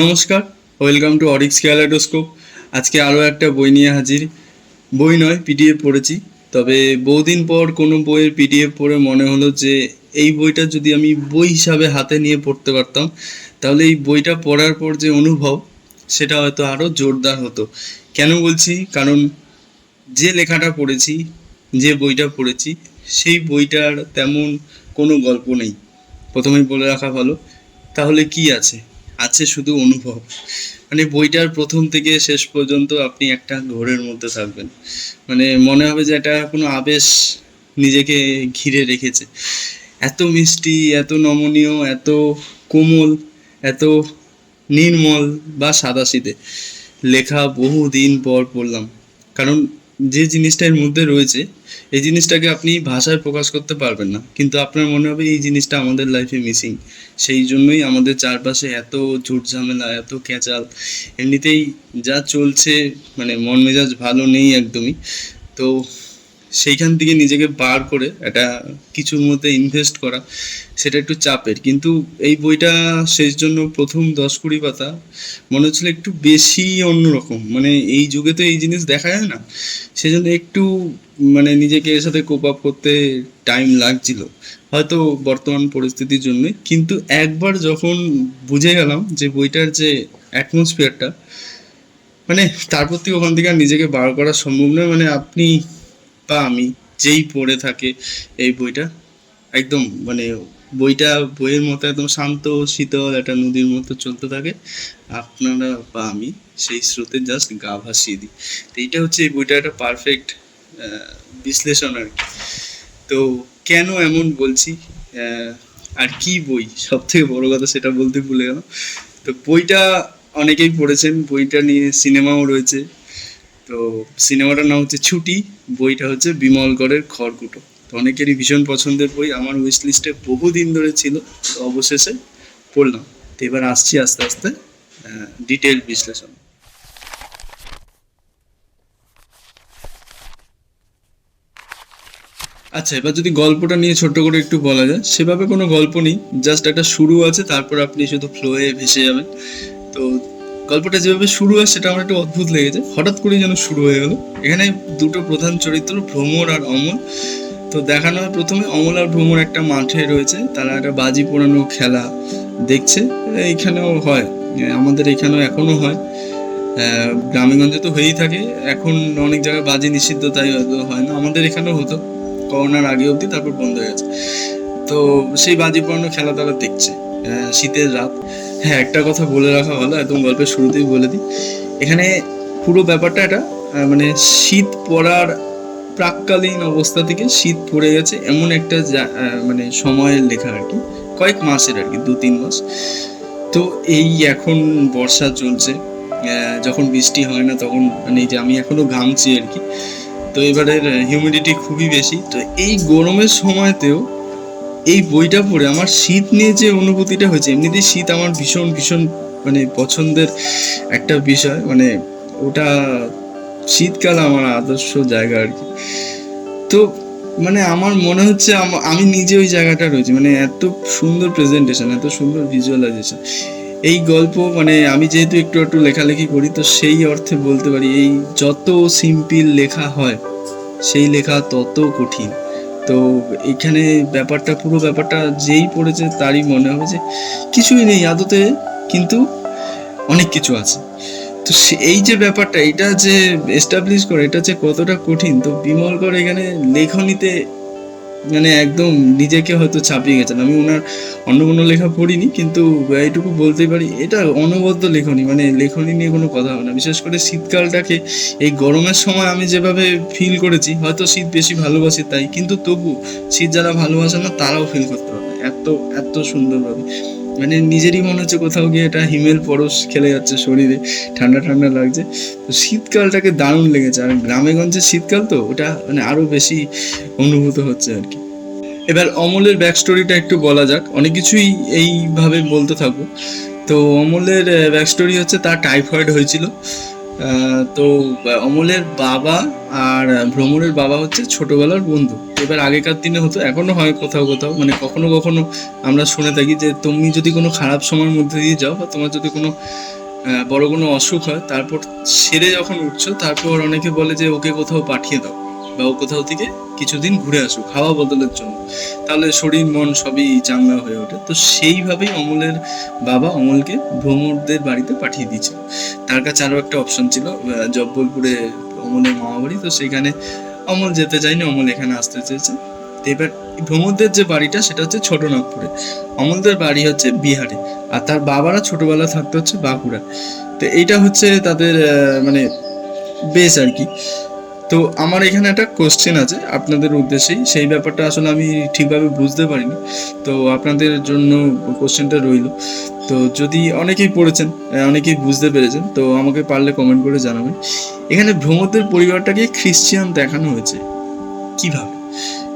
নমস্কার welcome to Orix ক্যালাডোস্কোপ আজকে আরও একটা বই নিয়ে হাজির। বই নয় পিডিএফ পড়েছি। তবে বহুদিন পর কোনো বইয়ের পিডিএফ পড়ে মনে হলো যে, এই বইটা যদি আমি বই হিসাবে হাতে নিয়ে পড়তে পারতাম, তাহলে এই বইটা পড়ার পর যে অনুভব, সেটা হয়তো আরও জোরদার হতো। কেন বলছি? কারণ যে লেখাটা পড়েছি, যে বইটা পড়েছি, সেই বইটার তেমন কোনো গল্প নেই। প্রথমেই বলে রাখা ভালো। তাহলে কি আছে? আছে শুধু অনুভব। মানে বইটার প্রথম থেকে শেষ পর্যন্ত আপনি একটা ঘোরের মধ্যে থাকবেন। মানে মনে হবে যে এটা কোনো আবেশ নিজেকে ঘিরে রেখেছে। এত মিষ্টি, এত নমনীয়, এত কোমল, এত নির্মল বা সাদাসিধে। লেখা বহু দিন পর পড়লাম। কারণ যে জিনিসটা এর মধ্যে রয়েছে, এই জিনিসটাকে আপনি ভাষায় প্রকাশ করতে পারবেন না। কিন্তু আপনার মনে হবে এই জিনিসটা আমাদের লাইফে মিসিং সেই জন্যই আমাদের চারপাশে এত ঝুট ঝামেলা, এত ক্যাচাল। এমনিতেই যা চলছে মানে মন মেজাজ ভালো নেই একদমই। তো সেইখান থেকে নিজেকে বার করে একটা কিছুর মধ্যে ইনভেস্ট করা, সেটা একটু চাপের। কিন্তু এই বইটা শেষ জন্য প্রথম দশ কুড়ি পাতা মনে হচ্ছিল একটু বেশি অন্যরকম। মানে এই যুগে তো এই জিনিস দেখা যায় না। সেজন্য একটু মানে নিজেকে এর সাথে কোপ আপ করতে টাইম লাগছিল। হয়তো বর্তমান পরিস্থিতির জন্যই। কিন্তু একবার যখন বুঝে গেলাম যে বইটার যে অ্যাটমসফিয়ারটা মানে তারপর থেকে ওখান থেকে আর নিজেকে বার করা সম্ভব নয়। মানে আপনি বা আমি, যেই পড়ে থাকে এই বইটা। একদম মানে বইটা, বইয়ের মতো একদম শান্ত, শীতল একটা নদীর মতো চলতে থাকে। আপনারা বা আমি সেই স্রোতে জাস্ট গা ভাসিয়ে দিই। তো এইটা হচ্ছে এই বইটা একটা পারফেক্ট বিশ্লেষণ আর কি। তো কেন এমন বলছি? আর কি বই? সব থেকে বড় কথা সেটা বলতে ভুলে গেলাম। তো বইটা অনেকেই পড়েছেন, বইটা নিয়ে সিনেমাও রয়েছে। তো সিনেমাটার নাম হচ্ছে ছুটি, বইটা হচ্ছে বিমলগড়ের খড়কুটো। তো অনেকেরই ভীষণ পছন্দের বই, আমার উইশ লিস্টে বহুদিন ধরে ছিল, তো অবশেষে পড়লাম। তো এবার আসছি আস্তে আস্তে ডিটেল বিশ্লেষণ। আচ্ছা এবার যদি গল্পটা নিয়ে ছোট্ট করে একটু বলা যায়, সেভাবে কোনো গল্প নেই জাস্ট একটা শুরু আছে, তারপর আপনি শুধু ফ্লোয়ে ভেসে যাবেন। তো গল্পটা যেভাবে শুরু হয়, সেটা আমার একটু অদ্ভুত লেগেছে হঠাৎ করেই যেন শুরু হয়ে গেল। এখানে দুটো প্রধান চরিত্র, ভ্রমর আর অমল। তো দেখানো হয় প্রথমে, অমল আর ভ্রমর একটা মাঠে রয়েছে। তারা একটা বাজি পোড়ানো খেলা দেখছে। এইখানেও হয়। আমাদের এখানেও এখনও হয়। গ্রামেগঞ্জে তো হয়েই থাকে। এখন অনেক জায়গায় বাজি নিষিদ্ধ, তাই হয়তো হয় না। আমাদের এখানেও হতো। করোনার আগে অবধি, তারপর বন্ধ হয়ে গেছে। তো সেই বাজি পোড়ানো খেলা তারা দেখছে। শীতের রাত। হ্যাঁ একটা কথা বলে রাখা ভালো একদম গল্পের শুরুতেই বলে দিই। এখানে পুরো ব্যাপারটা এটা মানে শীত পড়ার প্রাককালীন অবস্থা থেকে শীত পড়ে গেছে এমন একটা মানে সময়ের লেখা আর কি, কয়েক মাসের আর কি, দু তিন মাস। তো এই এখন বর্ষা চলছে যখন বৃষ্টি হয় না তখন মানে যে আমি এখনও ঘামছি আর কি। তো এবারের হিউমিডিটি খুবই বেশি। তো এই গরমের সময়তেও এই বইটা পড়ে আমার শীত নিয়ে যে অনুভূতিটা হয়েছে, এমনিতেই শীত আমার ভীষণ ভীষণ মানে পছন্দের একটা বিষয় মানে ওটা শীতকাল আমার আদর্শ জায়গা আর কি। তো মানে আমার মনে হচ্ছে আম- নিজে ওই জায়গাটা রয়েছে মানে এত সুন্দর প্রেজেন্টেশন এত সুন্দর ভিজুয়ালাইজেশন এই গল্প মানে আমি যেহেতু একটু একটু লেখালেখি করি, তো সেই অর্থে বলতে পারি, এই যত সিম্পল লেখা হয়, সেই লেখা তত কঠিন। তো এখানে ব্যাপারটা, পুরো ব্যাপারটা যেই পড়েছে তারই মনে হবে যে কিছুই নেই আদতে, কিন্তু অনেক কিছু আছে। তো এই যে ব্যাপারটা, এটা যে এস্টাবলিশ করে, এটা যে কতটা কঠিন, তো বিমল বিমলকর এখানে লেখনীতে মানে একদম নিজেকে হয়তো ছাপিয়ে গেছেন। আমি ওনার অন্য কোনো লেখা পড়িনি, কিন্তু এইটুকু বলতেই পারি, এটা অনবদ্য লেখনী মানে লেখনী নিয়ে কোনো কথা হবে না। বিশেষ করে শীতকালটাকে, এই গরমের সময় আমি যেভাবে ফিল করেছি, হয়তো শীত বেশি ভালোবাসি তাই, কিন্তু তবু শীত যারা ভালোবাসে না, তারাও ফিল করতে পারবে এত এত সুন্দরভাবে। মানে নিজেরই মনে হচ্ছে কোথাও গিয়ে এটা হিমেল পরশ খেলে যাচ্ছে শরীরে, ঠান্ডা ঠান্ডা লাগছে। তো শীতকালটাকে দারুণ লেগেছে, আর গ্রামেগঞ্জের শীতকাল তো, ওটা মানে আরও বেশি অনুভূত হচ্ছে আর কি। এবার অমলের ব্যাক স্টোরিটা একটু বলা যাক, অনেক কিছুই এইভাবে বলতে থাকব। তো অমলের ব্যাক স্টোরি হচ্ছে তার টাইফয়েড হয়েছিল। তো অমলের বাবা আর ভ্রমণের বাবা হচ্ছে ছোটবেলার বন্ধু। এবার আগেকার দিনে হতো, এখনও হয় কোথাও কোথাও। মানে কখনো কখনো আমরা শুনে থাকি যে, তুমি যদি কোনো খারাপ সময়ের মধ্যে দিয়ে যাও বা তোমার যদি কোনো বড় কোনো অসুখ হয়, তারপর সেরে যখন উঠছো, তারপর অনেকে বলে যে, ওকে কোথাও পাঠিয়ে দাও। বা ও কোথাও থেকে কিছুদিন ঘুরে আসুক, হাওয়া বদলের জন্য। তাহলে শরীর, মন সবই চাঙ্গা হয়ে ওঠে। তো সেইভাবেই অমলের বাবা অমলকে ভ্রমরদের বাড়িতে পাঠিয়ে দিয়েছিল। তার কাছে আরও একটা অপশন ছিল জব্বলপুরে অমলের মামা বাড়ি। তো সেখানে অমল যেতে চায়নি, অমল এখানে আসতে চেয়েছে। এবার ভ্রমরদের যে বাড়িটা, সেটা হচ্ছে ছোটনাগপুরে অমলদের বাড়ি হচ্ছে বিহারে। আর তার বাবারা ছোটবেলা থাকতে হচ্ছে বাঁকুড়া তো এইটা হচ্ছে তাদের মানে বেশ আর কি। তো আমার এখানে একটা কোশ্চেন আছে, আপনাদের উদ্দেশ্যেই। সেই ব্যাপারটা আসলে আমি ঠিকভাবে বুঝতে পারিনি। তো আপনাদের জন্য কোশ্চেনটা রইল। তো যদি অনেকেই পড়েছেন অনেকেই বুঝতে পেরেছেন, তো আমাকে পারলে কমেন্ট করে জানাবেন। এখানে ভ্রমদের পরিবারটাকে খ্রিস্টিয়ান দেখানো হয়েছে। কীভাবে?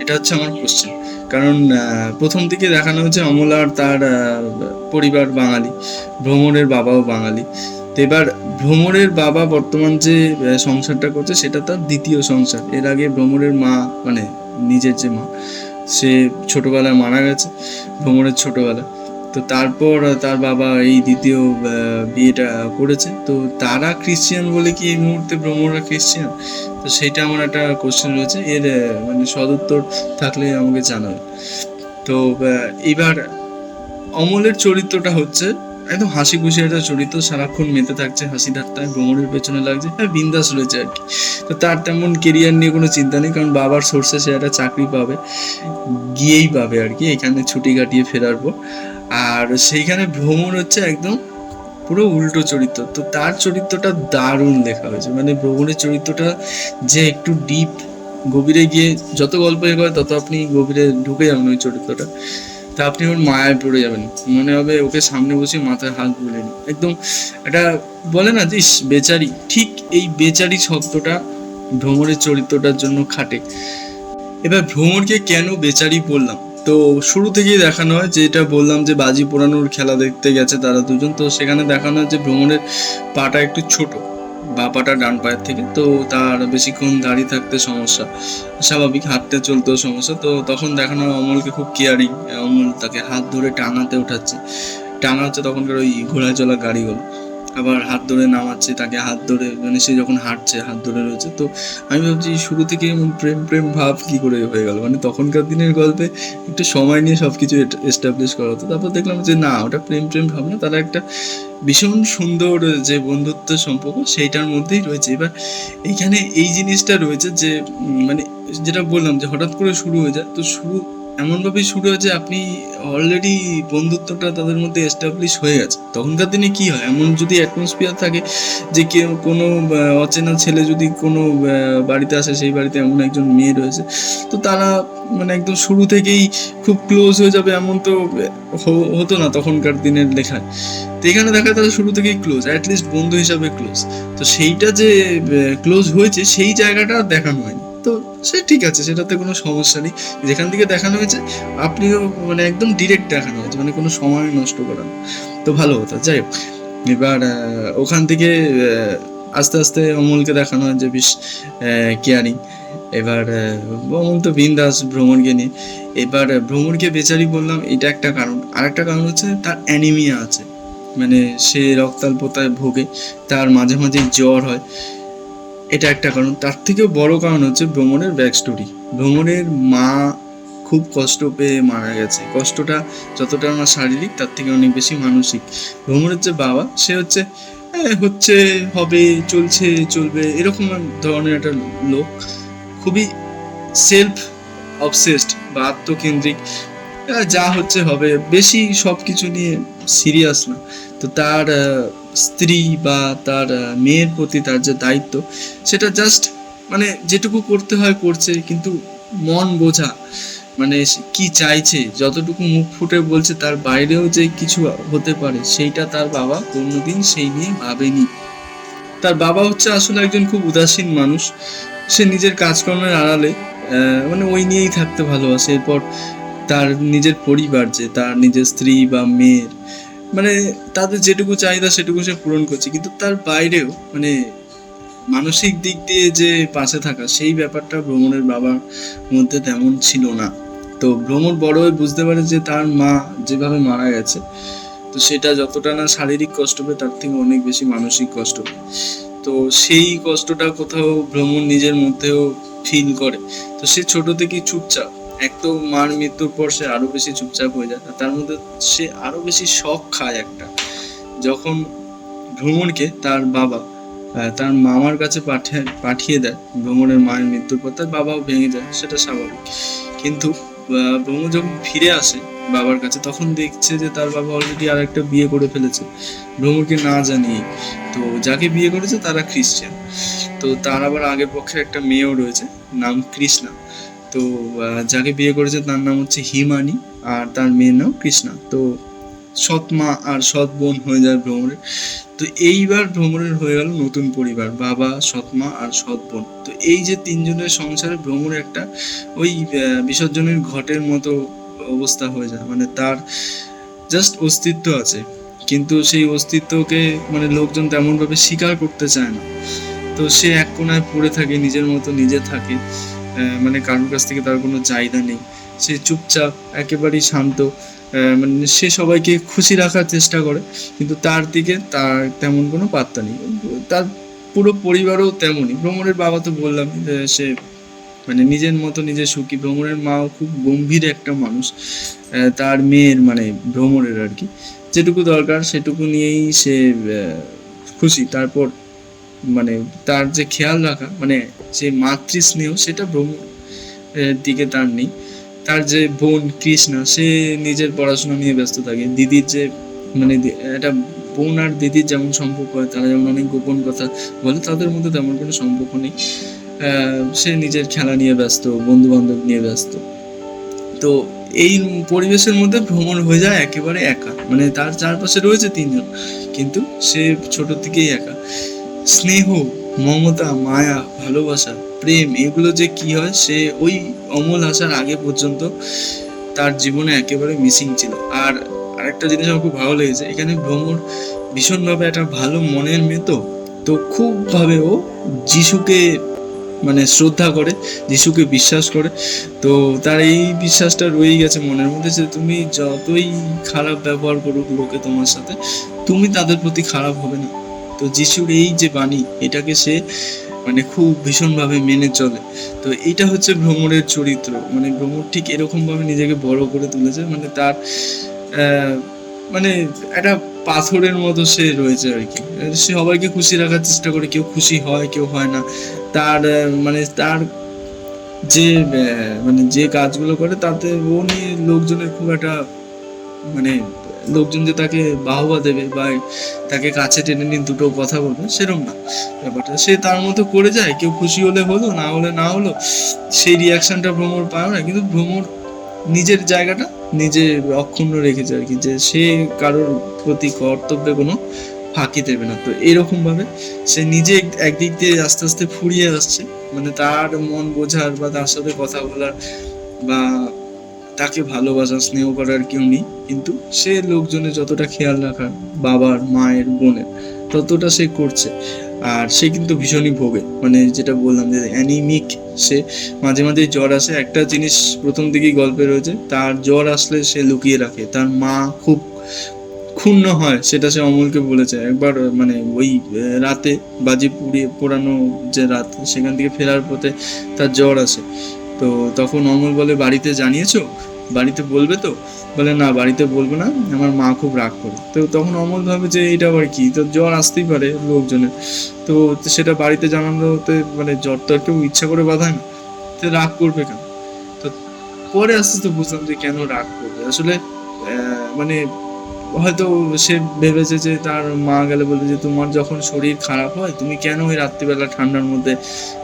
এটা হচ্ছে আমার কোশ্চেন কারণ প্রথম দিকে দেখানো হয়েছে অমল আর তার পরিবার বাঙালি ভ্রমণের বাবাও বাঙালি। এবার ভ্রমণের বাবা বর্তমান যে সংসারটা করছে, সেটা তার দ্বিতীয় সংসার। এর আগে ভ্রমণের মা মানে নিজের যে মা, সে ছোটবেলায় মারা গেছে ভ্রমণের ছোটবেলা তো তারপর তার বাবা এই দ্বিতীয় বিয়েটা করেছে। তো তারা খ্রিস্টিয়ান বলে কি এই মুহূর্তে ভ্রমণরা খ্রিস্টিয়ান? তো সেইটা আমার একটা কোশ্চেন রয়েছে। এর মানে সদুত্তর থাকলে আমাকে জানাবে তো এবার অমলের চরিত্রটা হচ্ছে একদম হাসি খুশি একটা চরিত্র সারাক্ষণ মেতে থাকছে, হাসি ঠাট্টায় ভ্রমণের পেছনে লাগছে হ্যাঁ বিন্দাস রয়েছে আর কি। তো তার তেমন কেরিয়ার নিয়ে কোনো চিন্তা নেই, কারণ বাবার সোর্সে সে একটা চাকরি পাবে, গিয়েই পাবে আর কি, এখানে ছুটি কাটিয়ে ফেরার পর। আর সেইখানে ভ্রমণ হচ্ছে একদম পুরো উল্টো চরিত্র, তো তার চরিত্রটা দারুণ লেখা হয়েছে। মানে ভ্রমণের চরিত্রটা যে একটু ডিপ গভীরে গিয়ে যত গল্প এগোয় তত আপনি গভীরে ঢুকে যাবেন ওই চরিত্রটা। তা আপনি ওর মায়ায় পড়ে যাবেন। মনে হবে ওকে সামনে বসে মাথায় হাত বুলে নি একদম একটা বলে না যে ইস, বেচারি। ঠিক এই বেচারি শব্দটা ভ্রমণের চরিত্রটার জন্য খাটে। এবার ভ্রমণকে কেন বেচারি বললাম? তো শুরু থেকেই দেখানো হয় যেটা বললাম যে বাজি পোড়ানোর খেলা দেখতে গেছে তারা দুজন। তো সেখানে দেখানো হয় যে ভ্রমণের পাটা একটু ছোট। বা পাটা ডান পায়ের থেকে, তো তার বেশিক্ষণ দাঁড়িয়ে থাকতে সমস্যা। স্বাভাবিক, হাঁটতে চলতেও সমস্যা, তো তখন দেখানো অমলকে খুব কেয়ারিং অমল তাকে হাত ধরে টাঙাতে উঠাচ্ছে। টাঙা হচ্ছে তখনকার ওই ঘোড়ায় চলা গাড়িগুলো। আবার হাত ধরে নামাচ্ছে, তাকে হাত ধরে মানে সে যখন হাঁটছে, হাত ধরে রয়েছে, তো আমি ভাবছি শুরু থেকে প্রেম প্রেম ভাব কি করে হয়ে গেল? মানে তখনকার দিনের গল্পে একটু সময় নিয়ে সব কিছু এস্টাবলিশ করা হতো। তারপর দেখলাম যে না, ওটা প্রেম প্রেম ভাব না, তারা একটা ভীষণ সুন্দর যে বন্ধুত্ব সম্পর্ক সেইটার মধ্যেই রয়েছে। এবার এইখানে এই জিনিসটা রয়েছে যে মানে যেটা বললাম যে হঠাৎ করে শুরু হয়ে যায়, তো শুরু এমনভাবেই শুরু হয়েছে, আপনি অলরেডি বন্ধুত্বটা তাদের মধ্যে এস্টাবলিশ হয়ে গেছে। তখনকার দিনে কি হয়? এমন যদি অ্যাটমসফিয়ার থাকে যে কেউ কোনো অচেনা ছেলে যদি কোনো বাড়িতে আসে, সেই বাড়িতে এমন একজন মেয়ে রয়েছে, তো তারা মানে একদম শুরু থেকেই খুব ক্লোজ হয়ে যাবে এমন তো হতো না তখনকার দিনের লেখায়। তো এখানে দেখা তারা শুরু থেকেই ক্লোজ অ্যাটলিস্ট বন্ধু হিসাবে ক্লোজ তো সেইটা যে ক্লোজ হয়েছে, সেই জায়গাটা দেখানো হয়নি। তো সে ঠিক আছে, সেটাতে কোনো সমস্যা নেই। যেখান থেকে দেখানো হয়েছে, আপনিও মানে একদম ডিরেক্ট দেখানো হয়েছে মানে কোনো সময় নষ্ট করা না। তো ভালো কথা, যাই হোক। এবার ওখান থেকে আস্তে আস্তে অমলকে দেখানো হয় যে, বেশ কেয়ারিং। এবার অমল তো বিন্দাস ভ্রমণকে নিয়ে। এবার ভ্রমণকে বেচারি বললাম, এটা একটা কারণ। আর একটা কারণ হচ্ছে, তার অ্যানিমিয়া আছে। মানে সে রক্তাল্পতায় ভোগে, তার মাঝে মাঝে জ্বর হয়। এটা একটা কারণ। তার থেকেও বড় কারণ হচ্ছে ভ্রমণের ব্যাক স্টোরি ভ্রমণের মা খুব কষ্ট পেয়ে মারা গেছে। কষ্টটা যতটা না শারীরিক, তার থেকে অনেক বেশি মানসিক। ভ্রমণের যে বাবা, সে হচ্ছে হচ্ছে, হবে, চলছে, চলবে, এরকম ধরনের একটা লোক। খুবই সেলফ অবসেসড বা আত্মকেন্দ্রিক। যা হচ্ছে হবে, বেশি সব কিছু নিয়ে সিরিয়াস না। তো তার স্ত্রী বা তার মেয়ের প্রতি তার যে দায়িত্ব, সেটা জাস্ট মানে যেটুকু করতে হয় করছে, কিন্তু মন বোঝা মানে কি চাইছে, যতটুকু মুখ ফুটে বলছে তার বাইরেও যে কিছু হতে পারে, সেইটা তার বাবা কোনোদিন সেই নিয়ে ভাবেনি। তার বাবা হচ্ছে আসলে একজন খুব উদাসীন মানুষ। সে নিজের কাজকর্মের আড়ালে মানে ওই নিয়েই থাকতে ভালোবাসে। এরপর তার নিজের পরিবার যে, তার নিজের স্ত্রী বা মেয়ের মানে তাদের যেটুকু চাহিদা, সেটুকু সে পূরণ করছে। কিন্তু তার বাইরেও মানে মানসিক দিক দিয়ে যে পাশে থাকা, সেই ব্যাপারটা ভ্রমণের বাবার মধ্যে তেমন ছিল না। তো ভ্রমণ বড় হয়ে বুঝতে পারে যে তার মা যেভাবে মারা গেছে, তো সেটা যতটা না শারীরিক কষ্ট হবে, তার থেকে অনেক বেশি মানসিক কষ্ট হবে। তো সেই কষ্টটা কোথাও ভ্রমণ নিজের মধ্যেও ফিল করে। তো সে ছোট থেকেই চুপচাপ এক তো মার মৃত্যুর পর সে আরও বেশি চুপচাপ হয়ে যায়। তার মধ্যে সে আরও বেশি শখ খায় একটা। যখন ভ্রমণকে তার বাবা তার মামার কাছে পাঠিয়ে পাঠিয়ে দেয় ভ্রমণের মায়ের মৃত্যুর পর, তার বাবাও ভেঙে যায়, সেটা স্বাভাবিক। কিন্তু ভ্রমণ যখন ফিরে আসে বাবার কাছে, তখন দেখছে যে তার বাবা অলরেডি আর একটা বিয়ে করে ফেলেছে। ভ্রমণকে না জানিয়ে। তো যাকে বিয়ে করেছে তারা খ্রিস্টান। তো তার আবার আগের পক্ষে একটা মেয়েও রয়েছে, নাম কৃষ্ণা। তো যাকে বিয়ে করেছে তার নাম হচ্ছে হিমানি আর তার মেয়ের নাম কৃষ্ণা। তো, সৎ মা আর সৎ বোন হয়ে যায় ভ্রমণের তো এইবার ভ্রমণের হয়ে গেল নতুন পরিবার, বাবা, সৎ মা আর সৎ বোন। তো এই যে তিনজনের সংসারে ভ্রমণের একটা ওই বিসর্জনের ঘটের মতো অবস্থা হয়ে যায়। মানে তার জাস্ট অস্তিত্ব আছে। কিন্তু সেই অস্তিত্বকে মানে লোকজন তেমনভাবে স্বীকার করতে চায় না। তো সে এক কোনায় পড়ে থাকে, নিজের মতো নিজে থাকে। মানে কারোর কাছ থেকে তার কোনো চাহিদা নেই। সে চুপচাপ, একেবারেই শান্ত মানে সে সবাইকে খুশি রাখার চেষ্টা করে, কিন্তু তার দিকে তার তেমন কোনো পাত্তা নেই। তার পুরো পরিবারও তেমনই। ভ্রমণের বাবা তো বললাম সে মানে নিজের মতো নিজে সুখী। ভ্রমণের মাও খুব গম্ভীর একটা মানুষ। তার মেয়ের মানে ভ্রমণের আর কি। যেটুকু দরকার, সেটুকু নিয়েই সে খুশি। তারপর মানে তার যে খেয়াল রাখা মানে যে মাতৃস্নেহ সেটা এর দিকে তার নেই। তার যে বোন কৃষ্ণা, সে নিজের পড়াশোনা নিয়ে ব্যস্ত থাকে। দিদির যে মানে একটা বোন আর দিদির যেমন সম্পর্ক হয়, তারা যেমন অনেক গোপন কথা বলে, তাদের মধ্যে তেমন কোনো সম্পর্ক নেই। সে নিজের খেলা নিয়ে ব্যস্ত বন্ধু বান্ধব নিয়ে ব্যস্ত। তো এই পরিবেশের মধ্যে ভ্রমণ হয়ে যায় একেবারে একা। মানে তার চারপাশে রয়েছে তিনজন, কিন্তু সে ছোট থেকেই একা। স্নেহ, মমতা, মায়া, ভালোবাসা, প্রেম, এগুলো যে কি হয়, সে ওই অমল আসার আগে পর্যন্ত তার জীবনে একেবারে মিসিং ছিল। আর আরেকটা জিনিস আমার খুব ভালো লেগেছে, এখানে ভ্রমণ ভীষণভাবে একটা ভালো মনের মেয়ে তো তো খুব ভাবে ও যিশুকে মানে শ্রদ্ধা করে, যিশুকে বিশ্বাস করে, তো তার এই বিশ্বাসটা রয়েই গেছে মনের মধ্যে যে তুমি যতই খারাপ ব্যবহার করুক লোকে তোমার সাথে, তুমি তাদের প্রতি খারাপ হবে না। তো যিশুর এই যে বাণী, এটাকে সে মানে খুব ভীষণভাবে মেনে চলে। তো এইটা হচ্ছে ভ্রমণের চরিত্র। মানে ভ্রমণ ঠিক এরকমভাবে নিজেকে বড় করে তুলেছে মানে তার মানে একটা পাথরের মতো সে রয়েছে আর কি। সে সবাইকে খুশি রাখার চেষ্টা করে, কেউ খুশি হয়, কেউ হয় না। তার মানে তার যে মানে যে কাজগুলো করে, তাতে ও নিয়ে লোকজনের খুব একটা মানে লোকজন যে তাকে বাহবা দেবে বা তাকে কাছে টেনে নিয়ে দুটো কথা বলবে, সেরকম না। ব্যাপারটা সে তার মতো করে যায়, কেউ খুশি হলে হলো, না হলে না হলো, সেই রিয়াকশনটা ভ্রমর পায় না। কিন্তু ভ্রমর নিজের জায়গাটা নিজে অক্ষুণ্ণ রেখেছে আর কি, যে সে কারোর প্রতি কর্তব্যে কোনো ফাঁকি দেবে না। তো এরকম ভাবে সে নিজে একদিক দিয়ে আস্তে আস্তে ফুরিয়ে আসছে। মানে তার মন বোঝার বা তার সাথে কথা বলার বা তাকে ভালোবাসা, স্নেহ করার কেউ নেই। কিন্তু সে লোকজনের যতটা খেয়াল রাখার, বাবার, মায়ের, বোনের, ততটা সে করছে। আর সে কিন্তু ভীষণই ভোগে। মানে যেটা বললাম যে অ্যানিমিক সে, মাঝে মাঝে জ্বর আসে। একটা জিনিস প্রথম দিকেই গল্পে রয়েছে, তার জ্বর আসলে সে লুকিয়ে রাখে। তার মা খুব ক্ষুণ্ণ হয়, সেটা সে অমলকে বলেছে। একবার মানে ওই রাতে বাজি পুড়িয়ে পোড়ানো যে রাত, সেখান থেকে ফেরার পথে তার জ্বর আসে। তো তখন অমল বলে, বাড়িতে জানিয়েছো? বাড়িতে বলবে তো? বলে, না, বাড়িতে বলব না, আমার মা খুব রাগ করে। তো তখন অমল ভাবে যে এটা আবার কি? তো জ্বর আসতেই পারে লোকজনের। তো সেটা বাড়িতে জানানোতে মানে জ্বর তো কেউ ইচ্ছা করে বাঁধায় না। তো রাগ করবে কেন? তো পরে আস্তে আস্তে বুঝলাম যে, কেন রাগ করবে? আসলে মানে হয়তো সে ভেবেছে যে, তার মা গেলে বলবে যে, তোমার যখন শরীর খারাপ হয়, তুমি কেন ওই রাত্রিবেলা ঠান্ডার মধ্যে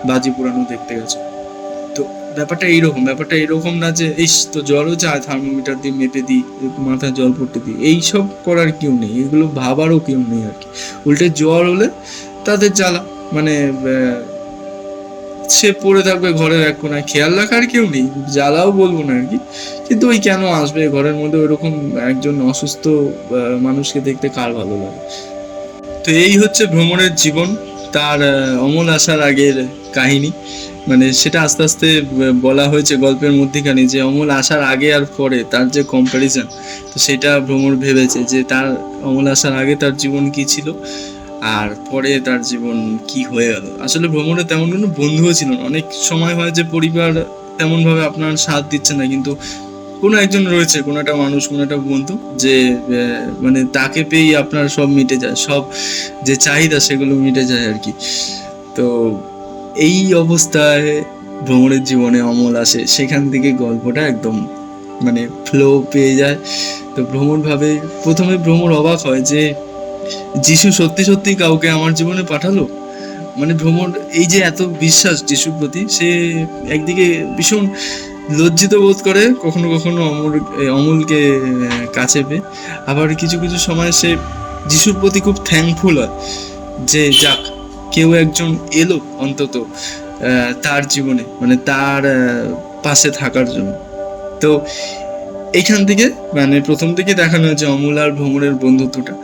বাজি পোড়ানো দেখতে গেছো? ব্যাপারটা এইরকম, ব্যাপারটা এরকম না যে এই তো জলও চায় থার্মোমিটার দিয়ে মেপে দিই, মাথায় জল পড়তে দিই। এইসব করার কেউ নেই, এগুলো ভাবারও কেউ নেই আর কি। উল্টে জ্বর হলে তাদের জ্বালা মানে সে পড়ে থাকবে ঘরের এক কোনায়, খেয়াল রাখার কেউ নেই, জ্বালাও বলব না আর কি। কিন্তু ওই কেন আসবে? ঘরের মধ্যে ওইরকম একজন অসুস্থ মানুষকে দেখতে কার ভালো লাগে? তো এই হচ্ছে ভ্রমণের জীবন, তার অমল আসার আগের কাহিনী। মানে সেটা আস্তে আস্তে বলা হয়েছে গল্পের মধ্যেখানে যে অমল আসার আগে আর পরে তার যে কম্প্যারিজন তো সেটা ভ্রমর ভেবেছে যে তার, অমল আসার আগে তার জীবন কি ছিল আর পরে তার জীবন কি হয়ে গেল। আসলে ভ্রমণে তেমন কোনো বন্ধুও ছিল না। অনেক সময় হয় যে পরিবার তেমনভাবে আপনার সাথ দিচ্ছে না, কিন্তু কোনো একজন রয়েছে, কোনো একটা মানুষ, কোনো একটা বন্ধু যে মানে তাকে পেয়েই আপনার সব মিটে যায়, সব যে চাহিদা সেগুলো মিটে যায় আর কি। তো এই অবস্থায় ভ্রমণের জীবনে অমল আসে, সেখান থেকে গল্পটা একদম মানে ফ্লো পেয়ে যায়। তো ভ্রমণ ভাবে, প্রথমে ভ্রমণ অবাক হয় যে, যিশু সত্যি সত্যি কাউকে আমার জীবনে পাঠালো? মানে ভ্রমণ, এই যে এত বিশ্বাস যিশুর প্রতি, সে একদিকে ভীষণ লজ্জিত বোধ করে, কখনো কখনো অমর, অমলকে কাছে পেয়ে। আবার কিছু কিছু সময় সে যিশুর প্রতি খুব থ্যাঙ্কফুল হয়, যে যাক কেউ একজন এলো অন্তত তার জীবনে মানে তার পাশে থাকার জন্য। তো এইখান থেকে মানে প্রথম থেকে দেখানো হয়েছে অমল আর ভ্রমণের বন্ধুত্বটা,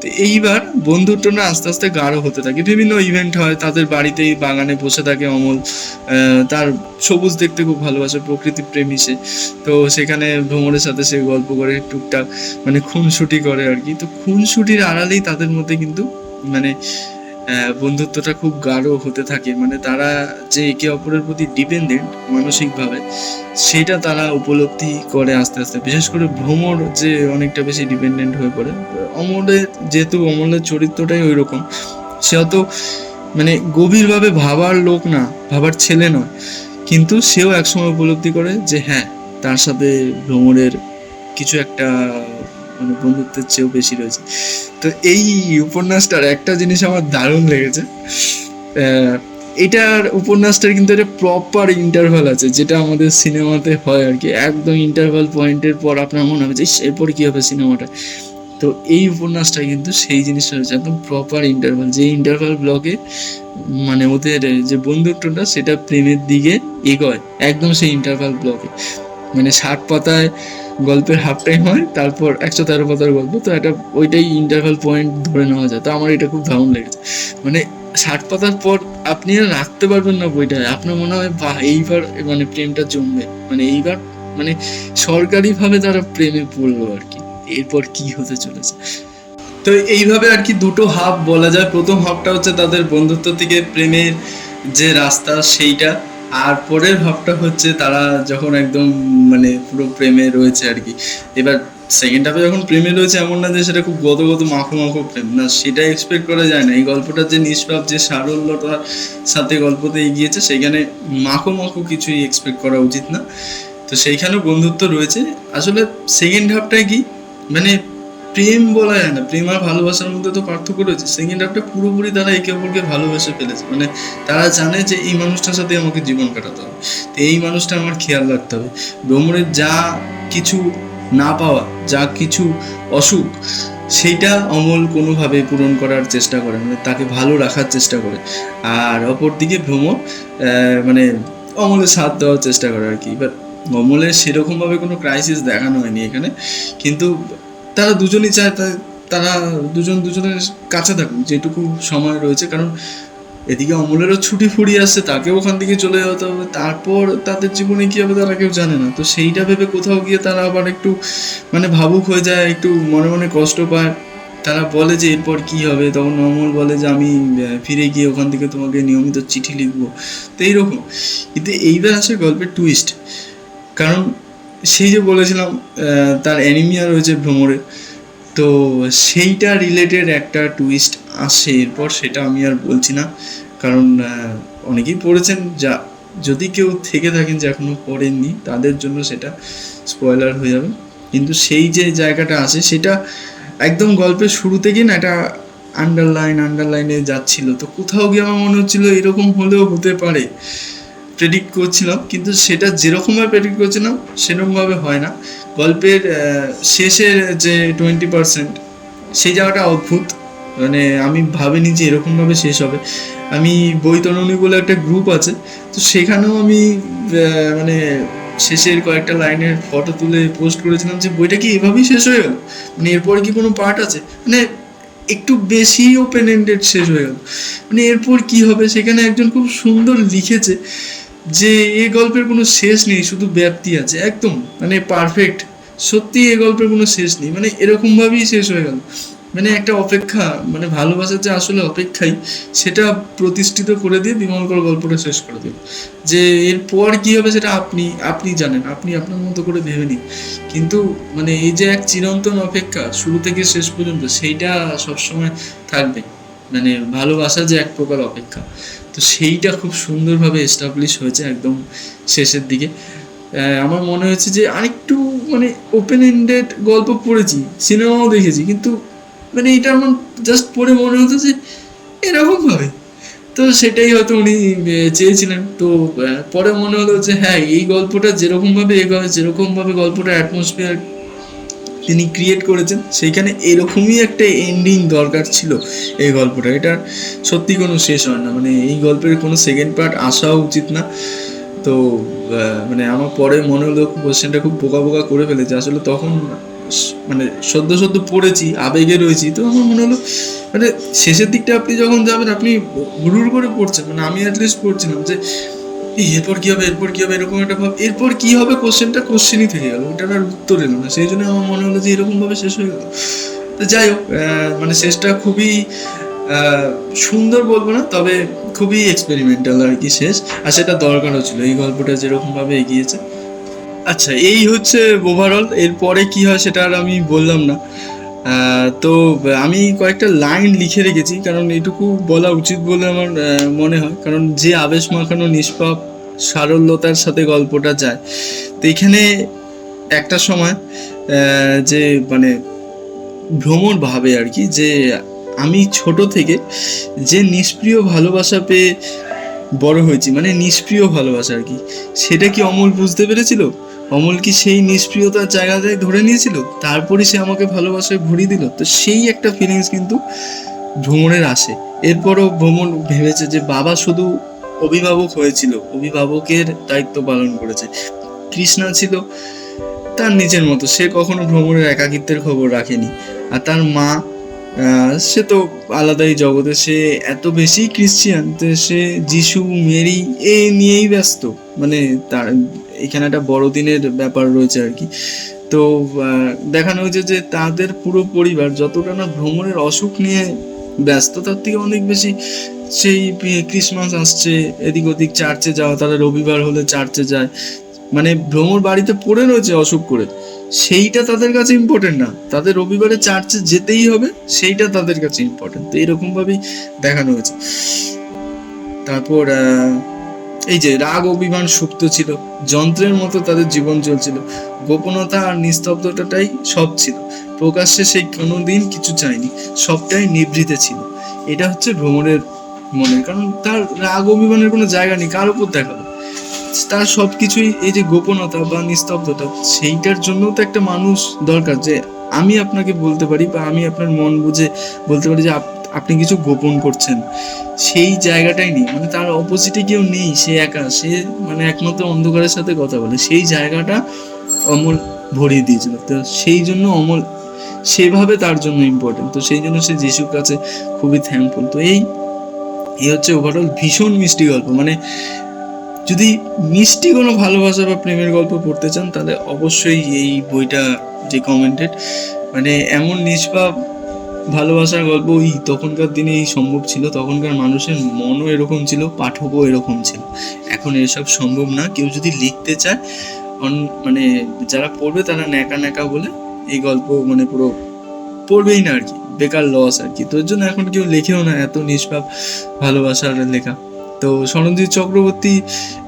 তো এইবার বন্ধুত্বটা আস্তে আস্তে গাঢ় হতে থাকে। বিভিন্ন ইভেন্ট হয়, তাদের বাড়িতেই বাগানে বসে থাকে অমল তার সবুজ দেখতে খুব ভালোবাসে প্রকৃতি প্রেমী সে তো সেখানে ভ্রমণের সাথে সে গল্প করে, টুকটাক মানে খুনসুটি করে আর কি। তো খুনসুটির আড়ালেই তাদের মধ্যে কিন্তু মানে বন্ধুত্বটা খুব গাঢ় হতে থাকে। মানে তারা যে একে অপরের প্রতি ডিপেন্ডেন্ট মানসিকভাবে, সেটা তারা উপলব্ধি করে আস্তে আস্তে। বিশেষ করে ভ্রমর যে অনেকটা বেশি ডিপেন্ডেন্ট হয়ে পড়ে, অমলের যেহেতু অমলের চরিত্রটাই ওই রকম সে অত মানে গভীরভাবে ভাবার লোক না, ভাবার ছেলে নয়। কিন্তু সেও একসময় উপলব্ধি করে যে হ্যাঁ তার সাথে ভ্রমরের কিছু একটা মানে বন্ধুত্বের চেয়েও বেশি রয়েছে। তো এই উপন্যাসটার একটা জিনিস আমার দারুণ লেগেছে। এটার উপন্যাসটার কিন্তু একটা প্রপার ইন্টারভাল আছে, যেটা আমাদের সিনেমাতে হয় আর কি। একদম ইন্টারভাল পয়েন্টের পর আপনার মনে হবে যে এরপর কি হবে সিনেমাটা তো এই উপন্যাসটা কিন্তু সেই জিনিসটা হচ্ছে একদম প্রপার ইন্টারভাল যে ইন্টারভাল ব্লকে মানে ওদের যে বন্ধুত্বটা, সেটা প্রেমের দিকে এগোয়, একদম সেই ইন্টারভাল ব্লকে মানে ষাট পাতায় গল্পের হাফ টাইম হয়, তারপর একশো তেরো পাতার গল্প, তো এটা ওইটাই ইন্টারভাল পয়েন্ট ধরে নেওয়া যায়। তো আমার এটা খুব দারুণ লেগেছে। মানে ষাট পাতার পর আপনি আর রাখতে পারবেন না বইটা, আপনার মনে হয় বা এইবার মানে প্রেমটা জমবে। মানে এইবার মানে সরকারিভাবে তারা প্রেমে পড়ল আর কি। এরপর কি হতে চলেছে? তো এইভাবে আর কি দুটো হাফ বলা যায়। প্রথম হাফটা হচ্ছে তাদের বন্ধুত্ব থেকে প্রেমের যে রাস্তা, সেইটা। আর পরের ভাবটা হচ্ছে তারা যখন একদম মানে পুরো প্রেমে রয়েছে আর কি। এবার সেকেন্ড হাফে যখন প্রেমে রয়েছে এমন না যে সেটা খুব গত গত মাখো মাখো প্রেম, না, সেটা এক্সপেক্ট করা যায় না। এই গল্পটার যে নিষ্পাপ, যে সারল্যতার সাথে গল্পতে এগিয়েছে, সেখানে মাখো মাখো কিছুই এক্সপেক্ট করা উচিত না। তো সেইখানেও বন্ধুত্ব রয়েছে। আসলে সেকেন্ড হাফটায় কি? মানে প্রেম বলা যায় না। প্রেম আর ভালোবাসার মধ্যে তো পার্থক্য রয়েছে। সেকেন্ড হাফটা পুরোপুরি তারা একে অপরকে ভালোবেসে ফেলেছে। মানে তারা জানে যে এই মানুষটার সাথে আমাকে জীবন কাটাতে হবে। তো এই মানুষটা আমার খেয়াল রাখতে হবে। ভ্রমণের যা কিছু না পাওয়া, যা কিছু অসুখ, সেইটা অমল কোনোভাবে পূরণ করার চেষ্টা করে। মানে তাকে ভালো রাখার চেষ্টা করে। আর অপরদিকে ভ্রমণ মানে অমলের সাথ দেওয়ার চেষ্টা করে আর কি। বাট অমলের সেরকমভাবে কোনো ক্রাইসিস দেখানো হয়নি এখানে। কিন্তু তারা দুজনই চায় তারা দুজন দুজনের কাছে থাকুক, যেটুকু সময় রয়েছে। কারণ এদিকে অমলেরও ছুটি ফুরিয়ে আসছে, তাকেও ওখান থেকে চলে যেতে হবে। তারপর তাদের জীবনে কি হবে তারা কেউ জানে না। তো সেইটা ভেবে কোথাও গিয়ে তারা আবার একটু মানে ভাবুক হয়ে যায়, একটু মনে মনে কষ্ট পায়। তারা বলে যে এরপর কি হবে? তখন অমল বলে যে আমি ফিরে গিয়ে ওখান থেকে তোমাকে নিয়মিত চিঠি লিখব। তো এইরকম। কিন্তু এইবার আসে গল্পের টুইস্ট কারণ সেই যে বলেছিলাম তার অ্যানিমিয়া রয়েছে ভ্রমরে, তো সেইটা রিলেটেড একটা টুইস্ট আসে এরপর, সেটা আমি আর বলছি না। কারণ অনেকেই পড়েছেন যা, যদি কেউ থেকে থাকেন যে এখনও পড়েননি, তাদের জন্য সেটা স্পয়লার হয়ে যাবে। কিন্তু সেই যে জায়গাটা আসে সেটা একদম গল্পের শুরু থেকেই না একটা আন্ডারলাইন আন্ডারলাইনে যাচ্ছিল। তো কোথাও গিয়ে আমার মনে হচ্ছিল এরকম হলেও হতে পারে। প্রেডিক্ট করছিলাম, কিন্তু সেটা যেরকমভাবে প্রেডিক্ট করছিলাম, সেরকমভাবে হয় না। গল্পের শেষের যে টোয়েন্টি পার্সেন্ট সেই জায়গাটা অদ্ভুত। মানে আমি ভাবিনি যে এরকমভাবে শেষ হবে। আমি বৈতরণী বলে একটা গ্রুপ আছে, তো সেখানেও আমি মানে শেষের কয়েকটা লাইনের ফটো তুলে পোস্ট করেছিলাম যে বইটা কি এভাবেই শেষ হয়ে গেল? মানে এরপরে কি কোনো পার্ট আছে? মানে একটু বেশি ওপেন এন্ডেড শেষ হয়ে গেল। মানে এরপর কি হবে? সেখানে একজন খুব সুন্দর লিখেছে যে এই গল্পের কোনো শেষ নেই, শুধু ব্যাপ্তি আছে, একদম মানে পারফেক্ট সত্যি এই গল্পের কোনো শেষ নেই মানে এরকমভাবেই শেষ হয়ে গেল। মানে একটা অপেক্ষা মানে ভালোবাসার যে আসলে অপেক্ষাই, সেটা প্রতিষ্ঠিত করে দিয়ে বিমলকর গল্পটা শেষ করে দিল। যে এরপর কি হবে সেটা আপনি আপনি জানেন, আপনি আপনার মতো করে ভেবে নিন। কিন্তু মানে এই যে এক চিরন্তন অপেক্ষা, শুরু থেকে শেষ পর্যন্ত, সেইটা সবসময় থাকবে। মানে ভালোবাসা যে এক প্রকার অপেক্ষা। তো সেইটা খুব সুন্দরভাবে এস্টাবলিশ হয়েছে একদম শেষের দিকে। আমার মনে হয়েছে যে আরেকটু মানে ওপেন এন্ডেড গল্প পড়েছি, সিনেমাও দেখেছি, কিন্তু মানে এটা আমার জাস্ট পড়ে মনে হতো যে এরকম ভাবে তো সেটাই হয়তো উনি চেয়েছিলেন। তো পরে মনে হলো যে হ্যাঁ এই গল্পটা যেরকমভাবে এগোয় যেরকম ভাবে গল্পটা অ্যাটমসফিয়ার তিনি ক্রিয়েট করেছেন, সেইখানে এরকমই একটা এন্ডিং দরকার ছিল এই গল্পটা। এটা সত্যি কোনো শেষ হয় না মানে এই গল্পের কোনো সেকেন্ড পার্ট আসাও উচিত না। তো মানে আমার পরে মনে হলো কোশ্চেনটা খুব বোকা বোকা করে ফেলেছে। আসলে তখন মানে সদ্য সদ্য পড়েছি, আবেগে রয়েছি, তো আমার মনে হলো মানে শেষের দিকটা আপনি যখন যাবেন, আপনি হুড়ুর করে পড়ছেন। মানে আমি অ্যাটলিস্ট পড়ছিলাম যে এরপর কি হবে? এরপর কি হবে? এরকম একটা ভাব এরপর কি হবে? কোশ্চেনটা কোশ্চেনই থেকে গেল। ওটার আর উত্তর এলো না। সেই জন্য আমার মনে হলো যে এরকম ভাবে শেষ হয়ে গেল। তো যাই হোক মানে শেষটা খুবই সুন্দর বলব না, তবে খুবই এক্সপেরিমেন্টাল আর কি শেষ। আর সেটা দরকারও ছিল। এই গল্পটা যেরকম ভাবে এগিয়েছে। আচ্ছা এই হচ্ছে ওভারঅল এরপরে কি হয় সেটা আর আমি বললাম না। তো, আমি কয়েকটা লাইন লিখে রেখেছি, কারণ এটুকু বলা উচিত বলে আমার মনে হয়। কারণ যে আবেশ মাখানো নিষ্পাপ, সারল্যতার সাথে গল্পটা যায়। তো এখানে একটা সময় যে মানে ভ্রমর ভাবে আর কি, যে, আমি ছোট থেকে যে নিষ্প্রিয় ভালোবাসা পেয়ে বড় হয়েছি মানে নিষ্প্রিয় ভালোবাসা আর কি, সেটা কি অমল বুঝতে পেরেছিল? অমল কি সেই নিষ্প্রিয়তার জায়গাটায় ধরে নিয়েছিল? তারপরে সে আমাকে ভালোবাসায় ভরিয়ে দিল। তো সেই একটা ফিলিংস কিন্তু ভ্রমণের আসে। এরপরও ভ্রমণ ভেবেছে যে বাবা শুধু অভিভাবক হয়েছিল, অভিভাবকের দায়িত্ব পালন করেছে। কৃষ্ণা ছিল তার নিজের মতো। সে কখনো ভ্রমণের একাকিত্বের খবর রাখেনি। আর তার মা সে তো আলাদাই জগতে, সে এত বেশি ক্রিশ্চিয়ান তো সে যিশু, মেরি, এ নিয়েই ব্যস্ত। মানে তার এখানে একটা বড়দিনের ব্যাপার রয়েছে আর কি। তো দেখানো হয়েছে যে তাদের পুরো পরিবার যতটা না ভ্রমণের অসুখ নিয়ে ব্যস্ত, তার থেকে অনেক বেশি সেই ক্রিসমাস আসছে, এদিক ওদিক চার্চে যাওয়া, তারা রবিবার হলে চার্চে যায়। মানে ভ্রমর বাড়িতে পড়ে রয়েছে অসুখ করে। সেইটা তাদের কাছে ইম্পর্টেন্ট না। তাদের রবিবারে চার্চে যেতেই হবে, সেইটা তাদের কাছে ইম্পর্টেন্ট তো এরকম ভাবেই দেখানো হয়েছে। তারপর এই যে রাগ অভিমান সুপ্ত ছিল, যন্ত্রের মতো তাদের জীবন চলছিল। গোপনতা আর নিস্তব্ধতাটাই সব ছিল। প্রকাশ্যে সেই কোনোদিন কিছু চায়নি, সবটাই নিভৃতে ছিল। এটা হচ্ছে ভ্রমণের মনের। কারণ তার রাগ অভিমানের কোনো জায়গা নেই, কার উপর দেখাবে? তার সব কিছুই এই যে গোপনতা বা নিস্তব্ধতা, সেইটার জন্য তো একটা মানুষ দরকার যে আমি আপনাকে বলতে পারি বা আমি আপনার মন বুঝে বলতে পারি যে আপ- আপনি কিছু গোপন করছেন। সেই জায়গাটাই নেই। মানে তার অপোজিটে কেউ নেই, সে একা, সে মানে একমাত্র অন্ধকারের সাথে কথা বলে। সেই জায়গাটা অমল ভরিয়ে দিয়েছিল। তো সেই জন্য অমল সেভাবে তার জন্য ইম্পর্টেন্ট তো সেই জন্য সে যিশুর কাছে খুবই থ্যাঙ্কফুল তো এই এই হচ্ছে ওভারঅল ভীষণ মিষ্টি গল্প। মানে যদি মিষ্টি কোনো ভালোবাসা বা প্রেমের গল্প পড়তে চান, তাহলে অবশ্যই এই বইটা যে কমেন্টেড মানে এমন নিষ্পাপ ভালোবাসার গল্প, ওই তখনকার দিনে এই সম্ভব ছিল, তখনকার মানুষের মনও এরকম ছিল, পাঠকও এরকম ছিল। এখন এসব সম্ভব না, কেউ যদি লিখতে চায়, অন- মানে যারা পড়বে তারা ন্যাকা ন্যাকা বলে এই গল্প মানে পুরো পড়বেই না আর কি, বেকার লস আর কি। তোর জন্য এখন কেউ লেখেও না, এত নিষ্পাপ ভালোবাসার লেখা। তো স্বরণজিৎ চক্রবর্তী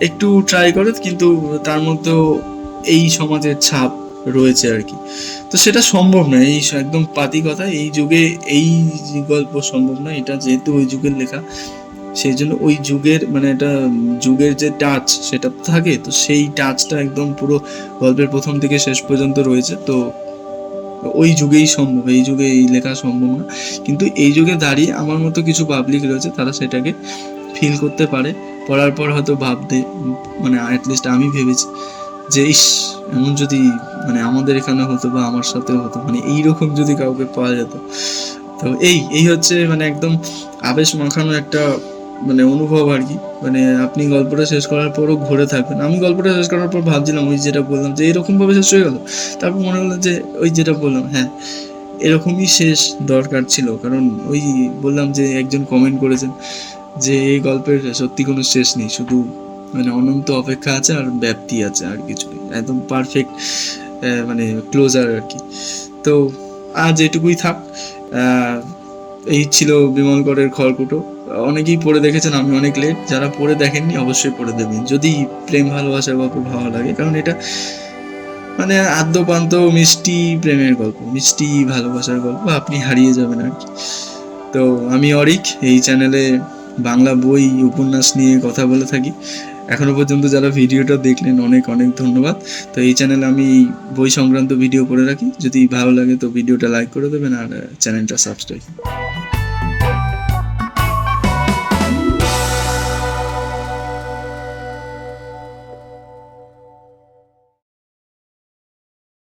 একটু ট্রাই করে, কিন্তু তার মধ্যেও এই সমাজের ছাপ রয়েছে আর কি। তো সেটা সম্ভব না এই একদম পাতি কথা, এই যুগে এই গল্প সম্ভব না এটা যেহেতু ওই যুগের লেখা, সেই জন্য ওই যুগের মানে এটা যুগের যে টাচ সেটা থাকে, তো সেই টাচটা একদম পুরো গল্পের প্রথম থেকে শেষ পর্যন্ত রয়েছে। তো ওই যুগেই সম্ভব, এই যুগে এই লেখা সম্ভব না। কিন্তু এই যুগে দাঁড়িয়ে আমার মতো কিছু পাবলিক রয়েছে, তারা সেটাকে ফিল করতে পারে, পড়ার পর হয়তো ভাবতে মানে অ্যাটলিস্ট আমি ভেবেছি যে, ইস, এমন যদি মানে আমাদের এখানে হতো বা আমার সাথে হতো মানে এইরকম যদি কাউকে পাওয়া যেত। তো এই এই হচ্ছে মানে একদম আবেশ মাখানো একটা মানে অনুভব আর কি। মানে আপনি গল্পটা শেষ করার পরও ঘুরে থাকবেন। আমি গল্পটা শেষ করার পর ভাবছিলাম ওই যেটা বললাম যে এরকম ভাবে শেষ হয়ে গেল? তারপর মনে হলো যে, ওই যেটা বললাম হ্যাঁ এরকমই শেষ দরকার ছিল। কারণ ওই বললাম যে, একজন কমেন্ট করেছেন যে এই গল্পের সত্যি কোনো শেষ নেই, শুধু মানে অনন্ত অপেক্ষা আছে আর ব্যাপ্তি আছে আর কিছু একদম পারফেক্ট মানে ক্লোজার আর কি। তো আজ এটুকুই থাক। এই ছিল বিমল করের খড়কুটো। অনেকেই পড়ে দেখেছেন, আমি অনেক লেট যারা পড়ে দেখেননি, অবশ্যই পড়ে দেবেন। যদি প্রেম ভালোবাসার গল্প ভালো লাগে, কারণ এটা মানে আদ্যপান্ত মিষ্টি প্রেমের গল্প, মিষ্টি ভালোবাসার গল্প, আপনি হারিয়ে যাবেন আর কি। তো আমি অরিক, এই চ্যানেলে বাংলা বই, উপন্যাস নিয়ে কথা বলে থাকি। এখনও পর্যন্ত যারা ভিডিওটা দেখলেন, অনেক অনেক ধন্যবাদ। তো এই চ্যানেলে আমি বই সংক্রান্ত ভিডিও করে রাখি। যদি ভালো লাগে তো ভিডিওটা লাইক করে দেবেন আর চ্যানেলটা সাবস্ক্রাইব।